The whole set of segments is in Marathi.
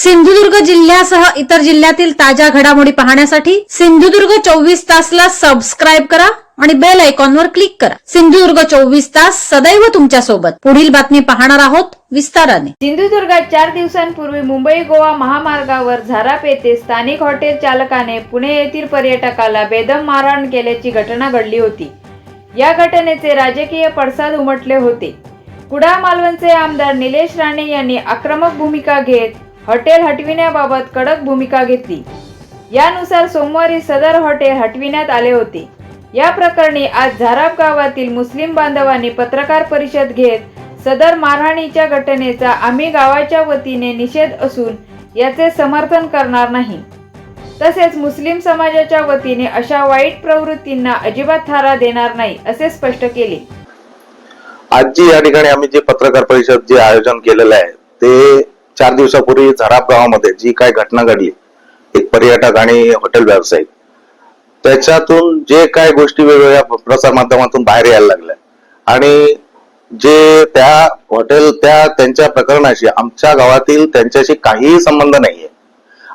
सिंधुदुर्ग जिल्ह्यासह इतर जिल्ह्यातील ताज्या घडामोडी पाहण्यासाठी सिंधुदुर्ग चोवीस तासला सबस्क्राईब करा आणि बेल आयकॉनवर क्लिक करा. सिंधुदुर्ग चोवीस तास सदैव तुमच्यासोबत पुढील बातमी पाहणार आहोत विस्ताराने. सिंधुदुर्गात चार दिवसांपूर्वी मुंबई गोवा महामार्गावर झाराप येथे स्थानिक हॉटेल चालकाने पुणे येथील पर्यटकाला बेदम मारहाण केल्याची घटना घडली होती. या घटनेचे राजकीय पडसाद उमटले होते. कुडा मालवणचे आमदार निलेश राणे यांनी आक्रमक भूमिका घेत हॉटेल हटविण्याबाबत कडक भूमिका घेतली. यानुसार सोमवारी सदर हॉटेल हटविण्यात आले होते. या प्रकरणी आज झाराप गावातील मुस्लिम बांधवांनी पत्रकार परिषद घेत सदर मारहाणीच्या घटनेचा आम्ही गावाच्या वतीने निषेध असून याचे समर्थन करणार नाही. तसेच मुस्लिम समाजाच्या वतीने अशा वाईट प्रवृत्तींना अजिबात थारा देणार नाही असे स्पष्ट केले. आजची या ठिकाणी आम्ही जे पत्रकार परिषद जे आयोजन केलेलं आहे ते चार दिवसापूर्वी झराप गावामध्ये जी काय घटना घडली एक पर्यटक आणि हॉटेल व्यावसायिक त्याच्यातून जे काय गोष्टी वेगवेगळ्या प्रसार माध्यमातून बाहेर यायला लागल्या. आणि जे त्या हॉटेल त्या त्यांच्या प्रकरणाशी आमच्या गावातील त्यांच्याशी काहीही संबंध नाहीये.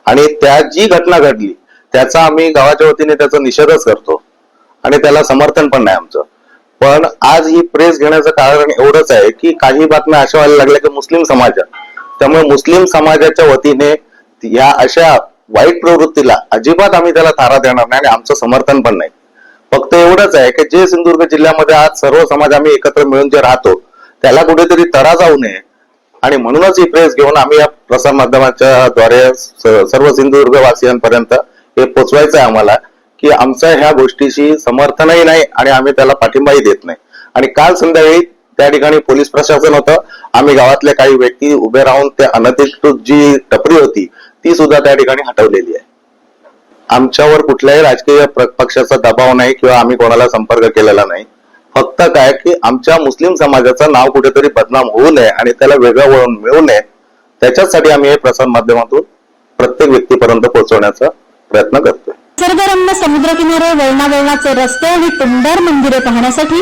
आणि त्या जी घटना घडली त्याचा आम्ही गावाच्या वतीने त्याचा निषेधच करतो. आणि त्याला समर्थन पण नाही आमचं. पण आज ही प्रेस घेण्याचं कारण एवढंच आहे की काही बातम्या अशा व्हायला लागल्या की मुस्लिम समाजात त्यामुळे मुस्लिम समाजाच्या वतीने या अशा वाईट प्रवृत्तीला अजिबात आम्ही त्याला थारा देणार नाही आणि आमचं समर्थन पण नाही. फक्त एवढंच आहे की जे सिंधुदुर्ग जिल्ह्यामध्ये आज सर्व समाज आम्ही एकत्र मिळून जे राहतो त्याला कुठेतरी तरा जाऊ नये. आणि म्हणूनच ही प्रेस घेऊन आम्ही या प्रसार माध्यमाच्या द्वारे सर्व सिंधुदुर्ग वासियांपर्यंत हे पोचवायचं आहे आम्हाला की आमचं ह्या गोष्टीशी समर्थनही नाही आणि आम्ही त्याला पाठिंबाही देत नाही. आणि काल संध्याकाळी त्या ठिकाणी पोलीस प्रशासन होतं. आम्ही गावातले काही व्यक्ती उभे राहून त्या अनधिकृत जी टपरी होती ती सुद्धा त्या ठिकाणी हटवलेली आहे. आमच्यावर कुठल्याही राजकीय पक्षाचा दबाव नाही किंवा आम्ही कोणाला संपर्क केलेला नाही. फक्त काय की आमच्या मुस्लिम समाजाचं नाव कुठेतरी बदनाम होऊ नये आणि त्याला वेगळं वळण मिळू नये त्याच्यासाठी आम्ही हे प्रसार माध्यमातून प्रत्येक व्यक्तीपर्यंत पोहोचवण्याचा प्रयत्न करतोय. निसर्गरम्य समुद्रकिनारे वळणावळणाचे रस्ते आणि टुमदार मंदिरे पाहण्यासाठी